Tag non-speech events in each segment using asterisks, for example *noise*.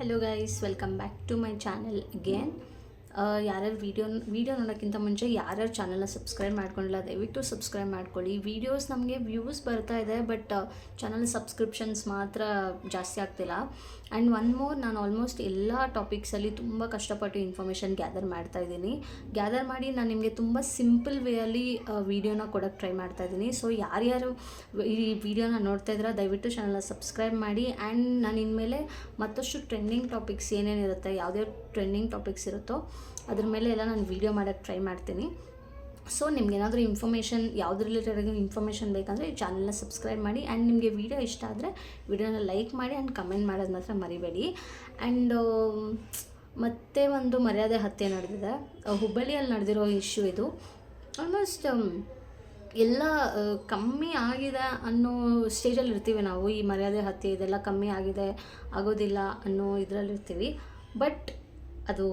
hello guys welcome back to my channel again. ಯಾರ್ಯಾರು video video ನೋಡೋಕ್ಕಿಂತ ಮುಂಚೆ ಯಾರ್ಯಾರು ಚಾನಲ್ನ ಸಬ್ಸ್ಕ್ರೈಬ್ ಮಾಡ್ಕೊಂಡಿಲ್ಲ, ದಯವಿಟ್ಟು ಸಬ್ಸ್ಕ್ರೈಬ್ ಮಾಡ್ಕೊಳ್ಳಿ. ವೀಡಿಯೋಸ್ ನಮಗೆ ವ್ಯೂಸ್ ಬರ್ತಾ ಇದೆ ಬಟ್ ಚಾನಲ್ ಸಬ್ಸ್ಕ್ರಿಪ್ಷನ್ಸ್ ಮಾತ್ರ ಜಾಸ್ತಿ ಆಗ್ತಿಲ್ಲ. ಆ್ಯಂಡ್ ಒನ್ ಮೋರ್ ನಾನು ಆಲ್ಮೋಸ್ಟ್ ಎಲ್ಲ ಟಾಪಿಕ್ಸಲ್ಲಿ ತುಂಬ ಕಷ್ಟಪಟ್ಟು ಇನ್ಫಾರ್ಮೇಷನ್ ಗ್ಯಾದರ್ ಮಾಡ್ತಾ ಇದ್ದೀನಿ. ಗ್ಯಾದರ್ ಮಾಡಿ ನಾನು ನಿಮಗೆ ತುಂಬ ಸಿಂಪಲ್ ವೇಯಲ್ಲಿ ವೀಡಿಯೋನ ಕೊಡೋಕ್ಕೆ ಟ್ರೈ ಮಾಡ್ತಾ ಇದ್ದೀನಿ. ಸೊ ಯಾರ್ಯಾರು ಈ ವಿಡಿಯೋನ ನೋಡ್ತಾ ಇದ್ದೀರಾ, ದಯವಿಟ್ಟು ಚಾನಲ್ನ ಸಬ್ಸ್ಕ್ರೈಬ್ ಮಾಡಿ. ಆ್ಯಂಡ್ ನಾನು ಇನ್ಮೇಲೆ ಮತ್ತಷ್ಟು ಟ್ರೆಂಡಿಂಗ್ ಟಾಪಿಕ್ಸ್ ಏನೇನಿರುತ್ತೆ ಯಾವುದೇ ಟ್ರೆಂಡಿಂಗ್ ಟಾಪಿಕ್ಸ್ ಇರುತ್ತೋ ಅದ್ರ ಮೇಲೆ ಎಲ್ಲ ನಾನು ವೀಡಿಯೋ ಮಾಡೋಕ್ಕೆ ಟ್ರೈ ಮಾಡ್ತೀನಿ. ಸೊ ನಿಮ್ಗೆ ಏನಾದರೂ ಇನ್ಫಾರ್ಮೇಷನ್ ಯಾವ್ದು ರಿಲೇಟೆಡ್ ಇನ್ಫಾರ್ಮೇಷನ್ ಬೇಕಂದರೆ ಈ ಚಾನಲ್ನ ಸಬ್ಸ್ಕ್ರೈಬ್ ಮಾಡಿ ಆ್ಯಂಡ್ ನಿಮಗೆ ವೀಡಿಯೋ ಇಷ್ಟ ಆದರೆ ವೀಡಿಯೋನ ಲೈಕ್ ಮಾಡಿ ಆ್ಯಂಡ್ ಕಮೆಂಟ್ ಮಾಡೋದು ಮಾತ್ರ ಮರಿಬೇಡಿ. ಆ್ಯಂಡ್ ಮತ್ತೆ ಒಂದು ಮರ್ಯಾದೆ ಹತ್ಯೆ ನಡೆದಿದೆ. ಹುಬ್ಬಳ್ಳಿಯಲ್ಲಿ ನಡೆದಿರೋ ಇಶ್ಯೂ ಇದು. ಆಲ್ಮೋಸ್ಟ್ ಎಲ್ಲ ಕಮ್ಮಿ ಆಗಿದೆ ಅನ್ನೋ ಸ್ಟೇಜಲ್ಲಿ ಇರ್ತೀವಿ ನಾವು. ಈ ಮರ್ಯಾದೆ ಹತ್ಯೆ ಇದೆಲ್ಲ ಕಮ್ಮಿ ಆಗಿದೆ, ಆಗೋದಿಲ್ಲ ಅನ್ನೋ ಇದರಲ್ಲಿರ್ತೀವಿ. ಬಟ್ ಅದು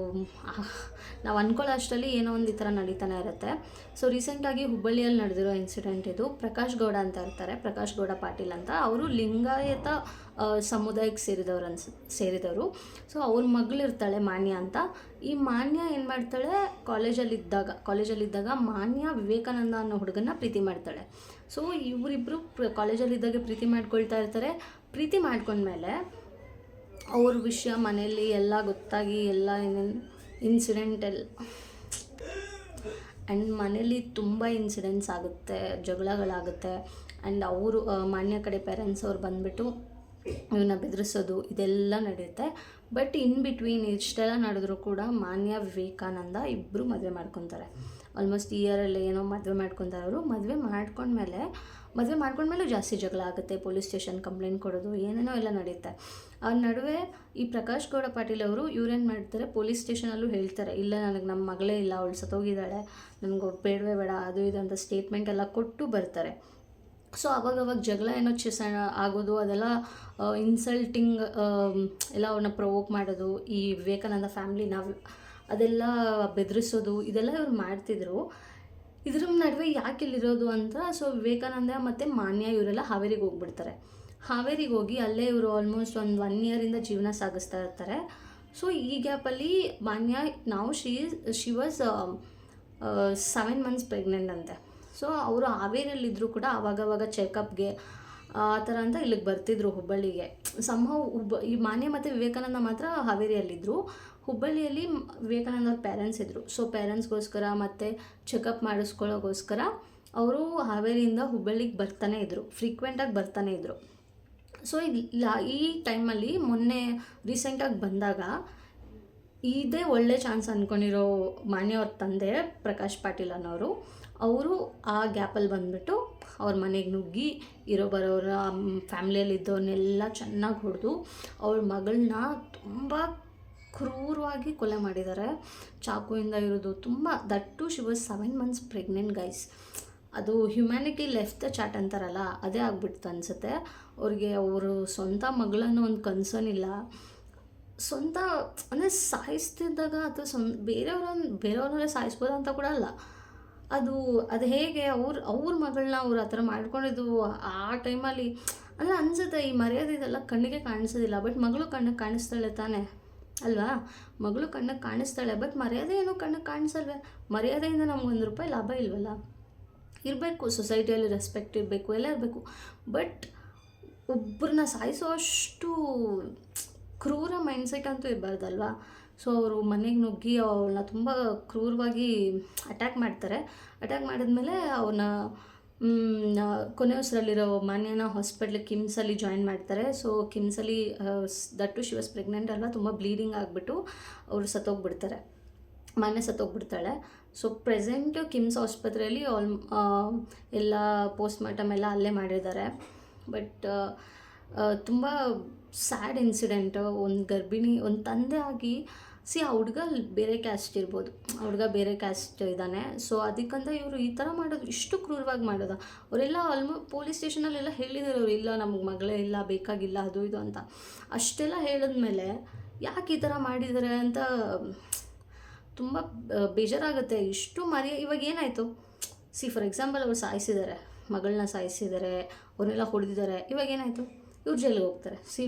ನಾವು ಅಂದ್ಕೊಳ್ಳೋ ಅಷ್ಟರಲ್ಲಿ ಏನೋ ಒಂದು ಈ ಥರ ನಡೀತಾನೆ ಇರುತ್ತೆ. ಸೊ ರೀಸೆಂಟಾಗಿ ಹುಬ್ಬಳ್ಳಿಯಲ್ಲಿ ನಡೆದಿರೋ ಇನ್ಸಿಡೆಂಟ್ ಇದು. ಪ್ರಕಾಶ್ ಗೌಡ ಅಂತ ಇರ್ತಾರೆ, ಪ್ರಕಾಶ್ ಗೌಡ ಪಾಟೀಲ್ ಅಂತ. ಅವರು ಲಿಂಗಾಯತ ಸಮುದಾಯಕ್ಕೆ ಸೇರಿದವ್ರು ಅನ್ಸ್, ಸೇರಿದವರು. ಸೊ ಅವ್ರ ಮಗಳಿರ್ತಾಳೆ ಮಾನ್ಯ ಅಂತ. ಈ ಮಾನ್ಯ ಏನು ಮಾಡ್ತಾಳೆ? ಕಾಲೇಜಲ್ಲಿದ್ದಾಗ ಕಾಲೇಜಲ್ಲಿದ್ದಾಗ ಮಾನ್ಯ ವಿವೇಕಾನಂದ ಅನ್ನೋ ಹುಡುಗನ ಪ್ರೀತಿ ಮಾಡ್ತಾಳೆ. ಸೊ ಇವರಿಬ್ಬರು ಪ್ರ, ಕಾಲೇಜಲ್ಲಿದ್ದಾಗ ಪ್ರೀತಿ ಮಾಡ್ಕೊಳ್ತಾ ಇರ್ತಾರೆ. ಪ್ರೀತಿ ಮಾಡ್ಕೊಂಡ್ಮೇಲೆ ಅವ್ರ ವಿಷಯ ಮನೆಯಲ್ಲಿ ಎಲ್ಲ ಗೊತ್ತಾಗಿ ಎಲ್ಲ ಏನೇನು ಇನ್ಸಿಡೆಂಟ್ ಎಲ್ಲ. ಆ್ಯಂಡ್ ಮನೇಲಿ ತುಂಬ ಇನ್ಸಿಡೆಂಟ್ಸ್ ಆಗುತ್ತೆ, ಜಗಳಗಳಾಗುತ್ತೆ. ಆ್ಯಂಡ್ ಅವರು ಮಾನ್ಯ ಕಡೆ ಪೇರೆಂಟ್ಸ್ ಅವ್ರು ಬಂದುಬಿಟ್ಟು ಇವನ್ನ ಬೆದರಿಸೋದು ಇದೆಲ್ಲ ನಡೆಯುತ್ತೆ. ಬಟ್ ಇನ್ ಬಿಟ್ವೀನ್ ಇಷ್ಟೆಲ್ಲ ನಡೆದ್ರು ಕೂಡ ಮಾನ್ಯ, ವಿವೇಕಾನಂದ ಇಬ್ಬರು ಮದುವೆ ಮಾಡ್ಕೊತಾರೆ. ಆಲ್ಮೋಸ್ಟ್ ಇಯರಲ್ಲಿ ಏನೋ ಮದುವೆ ಮಾಡ್ಕೊತಾರೆ ಅವರು. ಮದುವೆ ಮಾಡ್ಕೊಂಡ್ಮೇಲೆ ಮದುವೆ ಮಾಡ್ಕೊಂಡ್ಮೇಲೆ ಜಾಸ್ತಿ ಜಗಳ ಆಗುತ್ತೆ. ಪೊಲೀಸ್ ಸ್ಟೇಷನ್ ಕಂಪ್ಲೇಂಟ್ ಕೊಡೋದು, ಏನೇನೋ ಎಲ್ಲ ನಡೆಯುತ್ತೆ. ಅವ್ರ ನಡುವೆ ಈ ಪ್ರಕಾಶ್ ಗೌಡ ಪಾಟೀಲ್ ಅವರು ಇವ್ರೇನು ಮಾಡ್ತಾರೆ. ಪೊಲೀಸ್ ಸ್ಟೇಷನಲ್ಲೂ ಹೇಳ್ತಾರೆ, ಇಲ್ಲ ನನಗೆ ನಮ್ಮ ಮಗಳೇ ಇಲ್ಲ, ಅವಳು ಸತ್ತೋಗಿದ್ದಾಳೆ, ನನಗೆ ಬೇಡವೇ ಬೇಡ, ಅದು ಇದು ಅಂತ ಸ್ಟೇಟ್ಮೆಂಟ್ ಎಲ್ಲ ಕೊಟ್ಟು ಬರ್ತಾರೆ. ಸೊ ಅವಾಗ ಅವಾಗ ಜಗಳ ಏನೋ ಚೆಸ್ ಆಗೋದು, ಅದೆಲ್ಲ ಇನ್ಸಲ್ಟಿಂಗ್ ಎಲ್ಲ ಅವ್ರನ್ನ ಪ್ರವೋಕ್ ಮಾಡೋದು, ಈ ವಿವೇಕಾನಂದ ಫ್ಯಾಮ್ಲಿ ನಾವು ಅದೆಲ್ಲ ಬೆದರಿಸೋದು, ಇದೆಲ್ಲ ಇವ್ರು ಮಾಡ್ತಿದ್ರು. ಇದ್ರ ನಡುವೆ ಯಾಕೆ ಇಲ್ಲಿರೋದು ಅಂತ, ಸೊ ವಿವೇಕಾನಂದ ಮತ್ತು ಮಾನ್ಯ ಇವರೆಲ್ಲ ಹಾವೇರಿಗೆ ಹೋಗ್ಬಿಡ್ತಾರೆ. ಹಾವೇರಿಗೆ ಹೋಗಿ ಅಲ್ಲೇ ಇವರು ಆಲ್ಮೋಸ್ಟ್ ಒಂದು ಒನ್ ಇಯರಿಂದ ಜೀವನ ಸಾಗಿಸ್ತಾ ಇರ್ತಾರೆ. ಸೊ ಈ ಗ್ಯಾಪಲ್ಲಿ ಮಾನ್ಯ, ನಾವು she she was seven months pregnant ಅಂತೆ. ಸೊ ಅವರು ಹಾವೇರಿಯಲ್ಲಿದ್ದರೂ ಕೂಡ ಆವಾಗವಾಗ ಚೆಕಪ್ಗೆ ಆ ಥರ ಅಂತ ಇಲ್ಲಿಗೆ ಬರ್ತಿದ್ರು ಹುಬ್ಬಳ್ಳಿಗೆ. ಸಂಭವ ಹುಬ್ಬ, ಈ ಮಾನ್ಯ ಮತ್ತು ವಿವೇಕಾನಂದ ಮಾತ್ರ ಹಾವೇರಿಯಲ್ಲಿದ್ದರು ಹುಬ್ಬಳ್ಳಿಯಲ್ಲಿ ವಿವೇಕಾನಂದ ಅವ್ರ ಪೇರೆಂಟ್ಸ್ ಇದ್ದರು ಸೊ ಪೇರೆಂಟ್ಸ್ಗೋಸ್ಕರ ಮತ್ತು ಚೆಕಪ್ ಮಾಡಿಸ್ಕೊಳ್ಳೋಗೋಸ್ಕರ ಅವರು ಹಾವೇರಿಯಿಂದ ಹುಬ್ಬಳ್ಳಿಗೆ ಬರ್ತಾನೆ ಇದ್ದರು ಫ್ರೀಕ್ವೆಂಟಾಗಿ ಬರ್ತಾನೆ ಇದ್ದರು ಸೊ ಇಲ್ಲ, ಈ ಟೈಮಲ್ಲಿ ಮೊನ್ನೆ ರೀಸೆಂಟಾಗಿ ಬಂದಾಗ ಇದೇ ಒಳ್ಳೆ ಚಾನ್ಸ್ ಅಂದ್ಕೊಂಡಿರೋ ಮಾನ್ಯ ಅವ್ರ ತಂದೆ ಪ್ರಕಾಶ್ ಪಾಟೀಲ್ ಅನ್ನೋರು. ಅವರು ಆ ಗ್ಯಾಪಲ್ಲಿ ಬಂದ್ಬಿಟ್ಟು ಅವ್ರ ಮನೆಗೆ ನುಗ್ಗಿ ಇರೋ ಬರೋರ ಫ್ಯಾಮ್ಲಿಯಲ್ಲಿದ್ದವ್ರನ್ನೆಲ್ಲ ಚೆನ್ನಾಗಿ ಹೊಡೆದು ಅವ್ರ ಮಗಳನ್ನ ತುಂಬ ಕ್ರೂರವಾಗಿ ಕೊಲೆ ಮಾಡಿದ್ದಾರೆ. ಚಾಕುವಿಂದ ಇರೋದು ತುಂಬ that too she was seven months pregnant guys. ಅದು ಹ್ಯುಮ್ಯಾನಿಟಿ ಲೆಫ್ಟ್ ದ ಚಾಟ್ ಅಂತಾರಲ್ಲ, ಅದೇ ಆಗ್ಬಿಡ್ತು ಅನಿಸುತ್ತೆ. ಅವ್ರಿಗೆ ಅವರು ಸ್ವಂತ ಮಗಳನ್ನು ಒಂದು ಕನ್ಸರ್ನ್ ಇಲ್ಲ. ಸ್ವಂತ, ಅಂದರೆ ಸಾಯಿಸ್ತಿದ್ದಾಗ ಅಥವಾ ಸ್ವಂತ, ಬೇರೆಯವ್ರನ್ನ ಬೇರೆಯವ್ರನ್ನೇ ಸಾಯಿಸ್ಬೋದು ಅಂತ ಕೂಡ ಅಲ್ಲ. ಅದು ಅದು ಹೇಗೆ ಅವ್ರ ಅವ್ರ ಮಗಳನ್ನ ಅವ್ರು ಆ ಥರ ಮಾಡ್ಕೊಂಡಿದ್ದು ಆ ಟೈಮಲ್ಲಿ, ಅಂದರೆ ಅನ್ಸುತ್ತೆ ಈ ಮರ್ಯಾದೆ ಇದೆಲ್ಲ ಕಣ್ಣಿಗೆ ಕಾಣಿಸೋದಿಲ್ಲ ಬಟ್ ಮಗಳು ಕಣ್ಣಿಗೆ ಕಾಣಿಸ್ತಾಳೆ ತಾನೇ, ಅಲ್ವಾ? ಮಗಳು ಕಣ್ಣಿಗೆ ಕಾಣಿಸ್ತಾಳೆ ಬಟ್ ಮರ್ಯಾದೆ ಏನೂ ಕಣ್ಣಿಗೆ ಕಾಣಿಸಲ್ವೇ? ಮರ್ಯಾದೆಯಿಂದ ನಮ್ಗೆ ಒಂದು ರೂಪಾಯಿ ಲಾಭ ಇಲ್ವಲ್ಲ? ಇರಬೇಕು ಸೊಸೈಟಿಯಲ್ಲಿ ರೆಸ್ಪೆಕ್ಟ್ ಇರಬೇಕು, ಎಲ್ಲ ಇರಬೇಕು ಬಟ್ ಒಬ್ಬರನ್ನ ಸಾಯಿಸೋ ಅಷ್ಟು ಕ್ರೂರ ಮೈಂಡ್ಸೆಟ್ ಅಂತೂ ಇರಬಾರ್ದಲ್ವಾ? ಸೊ ಅವರು ಮನೆಗೆ ನುಗ್ಗಿ ಅವಳನ್ನ ತುಂಬ ಕ್ರೂರವಾಗಿ ಅಟ್ಯಾಕ್ ಮಾಡ್ತಾರೆ. ಅಟ್ಯಾಕ್ ಮಾಡಿದ್ಮೇಲೆ ಅವನ್ನ ಕೊನೆ ಉಸಿರಲ್ಲಿರೋ ಮಾನ್ಯನ ಹಾಸ್ಪಿಟ್ಲಿಗೆ ಕಿಮ್ಸಲ್ಲಿ ಜಾಯಿನ್ ಮಾಡ್ತಾರೆ. So ಕಿಮ್ಸಲ್ಲಿ that too she was pregnant ಅಲ್ವಾ, ತುಂಬ ಬ್ಲೀಡಿಂಗ್ ಆಗಿಬಿಟ್ಟು ಅವರು ಸತ್ತೋಗ್ಬಿಡ್ತಾರೆ. ಮನೆ ಸತ್ತೋಗ್ಬಿಡ್ತಾಳೆ. ಸೊ ಪ್ರೆಸೆಂಟ್ ಕಿಮ್ಸ್ ಆಸ್ಪತ್ರೆಯಲ್ಲಿ ಆಲ್ ಎಲ್ಲ ಪೋಸ್ಟ್ ಮಾರ್ಟಮ್ ಎಲ್ಲ ಅಲ್ಲೇ ಮಾಡಿದ್ದಾರೆ. ಬಟ್ ತುಂಬ ಸ್ಯಾಡ್ ಇನ್ಸಿಡೆಂಟ್ ಒಂದು ಗರ್ಭಿಣಿ, ಒಂದು ತಂದೆ ಆಗಿ ಸಿ ಆ ಹುಡುಗ ಬೇರೆ ಕ್ಯಾಸ್ಟ್ ಇರ್ಬೋದು. ಆ ಹುಡುಗ ಬೇರೆ ಕ್ಯಾಸ್ಟ್ ಇದ್ದಾನೆ. ಸೊ ಅದಕ್ಕಂತ ಇವರು ಈ ಥರ ಮಾಡೋದು ಇಷ್ಟು ಕ್ರೂರವಾಗಿ ಮಾಡೋದ? ಅವರೆಲ್ಲ ಆಲ್ಮೋ ಪೊಲೀಸ್ ಸ್ಟೇಷನಲ್ಲೆಲ್ಲ ಹೇಳಿದ್ದಾರೆ ಅವ್ರು, ಇಲ್ಲ, ನಮಗೆ ಮಗಳೇ ಇಲ್ಲ, ಬೇಕಾಗಿಲ್ಲ, ಅದು ಇದು ಅಂತ. ಅಷ್ಟೆಲ್ಲ ಹೇಳಿದ್ಮೇಲೆ ಯಾಕೆ ಈ ಥರ ಮಾಡಿದ್ದಾರೆ ಅಂತ ತುಂಬ ಬೇಜಾರಾಗುತ್ತೆ. ಇಷ್ಟು ಮರಿ ಇವಾಗ ಏನಾಯಿತು? ಸಿ ಫಾರ್ ಎಕ್ಸಾಂಪಲ್ ಅವ್ರು ಸಾಯಿಸಿದ್ದಾರೆ ಮಗಳನ್ನ ಸಾಯಿಸಿದ್ದಾರೆ ಅವರೆಲ್ಲ ಹೊಡೆದಿದ್ದಾರೆ. ಇವಾಗ ಏನಾಯಿತು? ಇವ್ರು ಜೈಲಿಗೆ ಹೋಗ್ತಾರೆ. ಸಿ,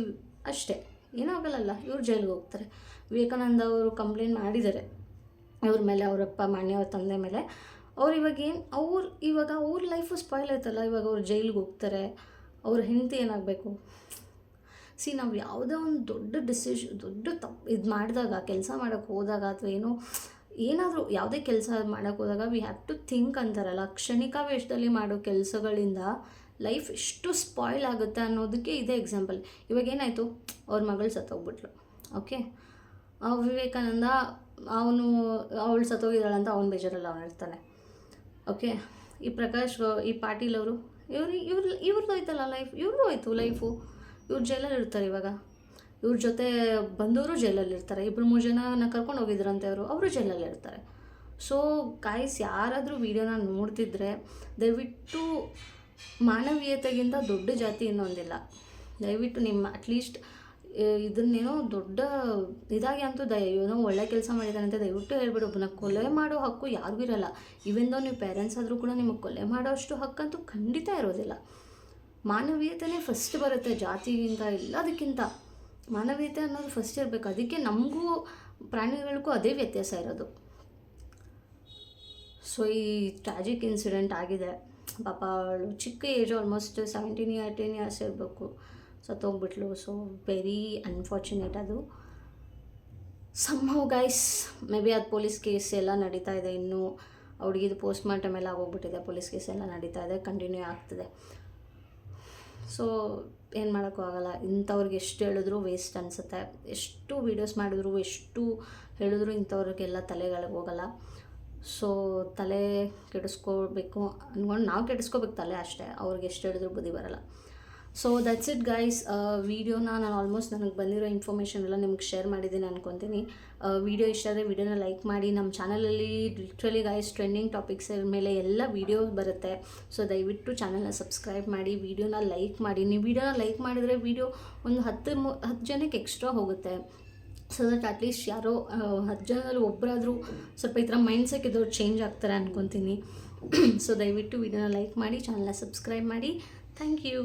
ಅಷ್ಟೇ. ಏನಾಗಲ್ಲ ಇವ್ರು ಜೈಲಿಗೆ ಹೋಗ್ತಾರೆ. ವಿವೇಕಾನಂದ ಅವರು ಕಂಪ್ಲೇಂಟ್ ಮಾಡಿದ್ದಾರೆ. ಅವ್ರ ಮೇಲೆ ಅವರಪ್ಪ ಮಾನ್ಯ, ಅವ್ರ ತಂದೆ ಮೇಲೆ. ಅವ್ರು ಇವಾಗ ಏನು, ಅವ್ರು, ಇವಾಗ ಅವ್ರ ಲೈಫು ಸ್ಪಾಯ್ಲ್ ಆಯ್ತಲ್ಲ, ಇವಾಗ ಅವ್ರು ಜೈಲಿಗೆ ಹೋಗ್ತಾರೆ. ಅವ್ರ ಹೆಂಡತಿ ಏನಾಗಬೇಕು? ಸಿ, ನಾವು ಯಾವುದೇ ಒಂದು ದೊಡ್ಡ ಡಿಸಿಷ್ ದೊಡ್ಡ ತಪ್ಪು ಇದು ಮಾಡಿದಾಗ, ಕೆಲಸ ಮಾಡೋಕ್ಕೆ ಹೋದಾಗ ಅಥವಾ ಏನೋ, ಏನಾದರೂ ಯಾವುದೇ ಕೆಲಸ ಮಾಡೋಕ್ಕೆ ಹೋದಾಗ ವಿ ಹ್ಯಾವ್ ಟು ಥಿಂಕ್ ಅಂತಾರಲ್ಲ. ಕ್ಷಣಿಕ ವೇಷದಲ್ಲಿ ಮಾಡೋ ಕೆಲಸಗಳಿಂದ ಲೈಫ್ ಎಷ್ಟು ಸ್ಪಾಯ್ಲ್ ಆಗುತ್ತೆ ಅನ್ನೋದಕ್ಕೆ ಇದೇ ಎಕ್ಸಾಂಪಲ್ ಇವಾಗ ಏನಾಯಿತು? ಅವ್ರ ಮಗಳು ಸತ್ತೋಗ್ಬಿಟ್ಲು. ಓಕೆ ಆ ವಿವೇಕಾನಂದ ಅವನು, ಅವಳು ಸತ್ತೋಗಿದ್ದಾಳಂತ ಅವನ ಬೇಜಾರಲ್ಲ ಅವನು ಇರ್ತಾನೆ. ಓಕೆ ಈ ಪ್ರಕಾಶ್ ಈ ಪಾಟೀಲ್ ಅವರು, ಇವ್ರು, ಇವ್ರ ಇವ್ರದ್ದು ಆಯ್ತಲ್ಲ ಲೈಫ್? ಇವ್ರದ್ದು ಆಯಿತು ಲೈಫು. ಇವ್ರು ಜೈಲಲ್ಲಿ ಇರ್ತಾರೆ ಇವಾಗ. ಇವ್ರ ಜೊತೆ ಬಂದವರು ಜೈಲಲ್ಲಿ ಇರ್ತಾರೆ. ಇಬ್ಬರು ಮೂರು ಜನನ ಕರ್ಕೊಂಡು ಹೋಗಿದ್ರಂತೆ ಅವರು. ಅವರು ಜೈಲಲ್ಲಿ ಇರ್ತಾರೆ. ಸೊ ಗಾಯ್ಸ್ ಯಾರಾದರೂ ವೀಡಿಯೋನ ನೋಡ್ತಿದ್ರೆ ದಯವಿಟ್ಟು ಮಾನವೀಯತೆಗಿಂತ ದೊಡ್ಡ ಜಾತಿ ಇನ್ನೊಂದಿಲ್ಲ ದಯವಿಟ್ಟು ನಿಮ್ಮ ಅಟ್ಲೀಸ್ಟ್ ಇದನ್ನೇನೋ ದೊಡ್ಡ ಇದಾಗಿ ಅಂತೂ ದಯ, ಏನೋ ಒಳ್ಳೆ ಕೆಲಸ ಮಾಡಿದ್ದಾನೆ ಅಂತ ದಯವಿಟ್ಟು ಹೇಳ್ಬಿಡು. ಒಬ್ಬನ ಕೊಲೆ ಮಾಡೋ ಹಕ್ಕು ಯಾರಿಗೂ ಇರಲ್ಲ. ಇವೆಂದೋ ನೀವು ಪೇರೆಂಟ್ಸ್ ಆದರೂ ಕೂಡ ನಿಮಗೆ ಕೊಲೆ ಮಾಡೋ ಅಷ್ಟು ಹಕ್ಕಂತೂ ಖಂಡಿತ ಇರೋದಿಲ್ಲ. ಮಾನವೀಯತೆನೇ ಫಸ್ಟ್ ಬರುತ್ತೆ, ಜಾತಿಗಿಂತ ಎಲ್ಲದಕ್ಕಿಂತ ಮಾನವೀಯತೆ ಅನ್ನೋದು ಫಸ್ಟ್ ಇರಬೇಕು. ಅದಕ್ಕೆ ನಮಗೂ ಪ್ರಾಣಿಗಳಿಗೂ ಅದೇ ವ್ಯತ್ಯಾಸ ಇರೋದು. ಸೊ ಈ ಟ್ರಾಜಿಕ್ ಇನ್ಸಿಡೆಂಟ್ ಆಗಿದೆ. ಪಾಪ ಅವಳು ಚಿಕ್ಕ age almost seventeen year ten years ಇರಬೇಕು. ಸತ್ತೋಗ್ಬಿಟ್ಲು ಸೊ ವೆರಿ ಅನ್ಫಾರ್ಚುನೇಟ್ ಅದು. ಸಮ್ಹೌ ಗೈಸ್ ಮೇ ಬಿ ಅದು ಪೊಲೀಸ್ ಕೇಸ್ ಎಲ್ಲ ನಡೀತಾ ಇದೆ ಇನ್ನೂ. ಹುಡುಗಿದು ಪೋಸ್ಟ್ ಮಾರ್ಟಮ್ ಎಲ್ಲ ಆಗೋಗ್ಬಿಟ್ಟಿದೆ. ಪೊಲೀಸ್ ಕೇಸ್ ಎಲ್ಲ ನಡೀತಾ ಇದೆ. ಕಂಟಿನ್ಯೂ ಆಗ್ತಿದೆ. ಸೊ ಏನು ಮಾಡೋಕ್ಕೂ ಆಗಲ್ಲ. ಇಂಥವ್ರಿಗೆ ಎಷ್ಟು ಹೇಳಿದ್ರು ವೇಸ್ಟ್ ಅನಿಸುತ್ತೆ. ಎಷ್ಟು ವೀಡಿಯೋಸ್ ಮಾಡಿದ್ರು, ಎಷ್ಟು ಹೇಳಿದ್ರು ಇಂಥವ್ರಿಗೆಲ್ಲ ತಲೆಗಳಿಗೆ ಹೋಗಲ್ಲ. ಸೊ ತಲೆ ಕೆಡಿಸ್ಕೋಬೇಕು ಅಂದ್ಕೊಂಡು ನಾವು ಕೆಡಿಸ್ಕೋಬೇಕು ತಲೆ ಅಷ್ಟೇ, ಅವ್ರಿಗೆ ಎಷ್ಟು ಹೇಳಿದ್ರು ಬುದ್ಧಿ ಬರಲ್ಲ. ಸೊ ದಟ್ಸ್ ಇಟ್ ಗೈಸ್ ವೀಡಿಯೋನ ನಾನು ಆಲ್ಮೋಸ್ಟ್ ನನಗೆ ಬಂದಿರೋ ಇನ್ಫಾರ್ಮೇಷನ್ ಎಲ್ಲ ನಿಮ್ಗೆ ಶೇರ್ ಮಾಡಿದ್ದೀನಿ ಅನ್ಕೊತೀನಿ. ವೀಡಿಯೋ ಇಷ್ಟ ಆದರೆ ವೀಡಿಯೋನ ಲೈಕ್ ಮಾಡಿ ನಮ್ಮ ಚಾನಲಲ್ಲಿ ಲಿಟ್ರಲಿ ಗೈಸ್ ಟ್ರೆಂಡಿಂಗ್ ಟಾಪಿಕ್ಸ್ ಮೇಲೆ ಎಲ್ಲ ವೀಡಿಯೋ ಬರುತ್ತೆ. ಸೊ ದಯವಿಟ್ಟು ಚಾನಲ್ನ ಸಬ್ಸ್ಕ್ರೈಬ್ ಮಾಡಿ, ವೀಡಿಯೋನ ಲೈಕ್ ಮಾಡಿ. ನೀವು ವೀಡಿಯೋನ ಲೈಕ್ ಮಾಡಿದರೆ ವಿಡಿಯೋ ಒಂದು ಹತ್ತು ಮು, ಹತ್ತು ಜನಕ್ಕೆ ಎಕ್ಸ್ಟ್ರಾ ಹೋಗುತ್ತೆ. ಸೊ ದಟ್ ಅಟ್ಲೀಸ್ಟ್ ಯಾರೋ ಹತ್ತು ಜನದಲ್ಲಿ ಒಬ್ಬರಾದರೂ ಸ್ವಲ್ಪ ಈ ಥರ ಮೈಂಡ್ ಸೆಟ್ ಇದ್ದವ್ರು ಚೇಂಜ್ ಆಗ್ತಾರೆ ಅನ್ಕೊತೀನಿ. ಸೊ *clears throat* ದಯವಿಟ್ಟು ವಿಡಿಯೋನ ಲೈಕ್ ಮಾಡಿ ಚಾನಲ್ನ ಸಬ್ಸ್ಕ್ರೈಬ್ ಮಾಡಿ. Thank you